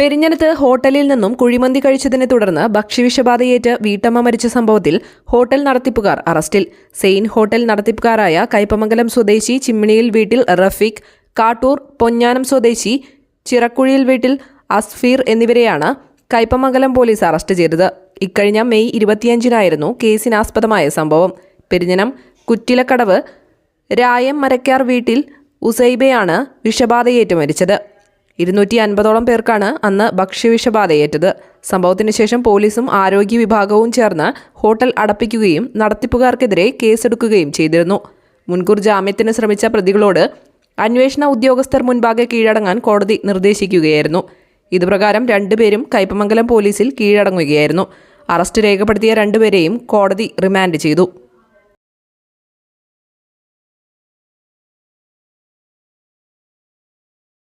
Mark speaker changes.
Speaker 1: പെരിഞ്ഞനത്ത് ഹോട്ടലിൽ നിന്നും കുഴിമന്തി കഴിച്ചതിനെ തുടർന്ന് ഭക്ഷ്യവിഷബാധയേറ്റ് വീട്ടമ്മ മരിച്ച സംഭവത്തിൽ ഹോട്ടൽ നടത്തിപ്പുകാർ അറസ്റ്റിൽ. സെയിൻ ഹോട്ടൽ നടത്തിപ്പുകാരായ കൈപ്പമംഗലം സ്വദേശി ചിമ്മിണിയിൽ വീട്ടിൽ റഫീഖ് കാട്ടൂർ പൊന്നാനം സ്വദേശി ചിറക്കുഴിയിൽ വീട്ടിൽ അസ്ഫീർ എന്നിവരെയാണ് കൈപ്പമംഗലം പോലീസ് അറസ്റ്റ് ചെയ്തത്. ഇക്കഴിഞ്ഞ മെയ് ഇരുപത്തിയഞ്ചിനായിരുന്നു കേസിനാസ്പദമായ സംഭവം. പെരിഞ്ഞനം കുറ്റിലക്കടവ് രായം മരക്കാർ വീട്ടിൽ ഉസൈബയാണ് വിഷബാധയേറ്റ് മരിച്ചത്. ഇരുന്നൂറ്റി അൻപതോളം പേർക്കാണ് അന്ന് ഭക്ഷ്യവിഷബാധയേറ്റത്. സംഭവത്തിന് ശേഷം പോലീസും ആരോഗ്യ വിഭാഗവും ചേർന്ന് ഹോട്ടൽ അടപ്പിക്കുകയും നടത്തിപ്പുകാർക്കെതിരെ കേസെടുക്കുകയും ചെയ്തിരുന്നു. മുൻകൂർ ജാമ്യത്തിന് ശ്രമിച്ച പ്രതികളോട് അന്വേഷണ ഉദ്യോഗസ്ഥർ മുൻപാകെ കീഴടങ്ങാൻ കോടതി നിർദ്ദേശിക്കുകയായിരുന്നു. ഇതുപ്രകാരം രണ്ടുപേരും കയ്പമംഗലം പോലീസിൽ കീഴടങ്ങുകയായിരുന്നു. അറസ്റ്റ് രേഖപ്പെടുത്തിയ രണ്ടുപേരെയും കോടതി റിമാൻഡ് ചെയ്തു.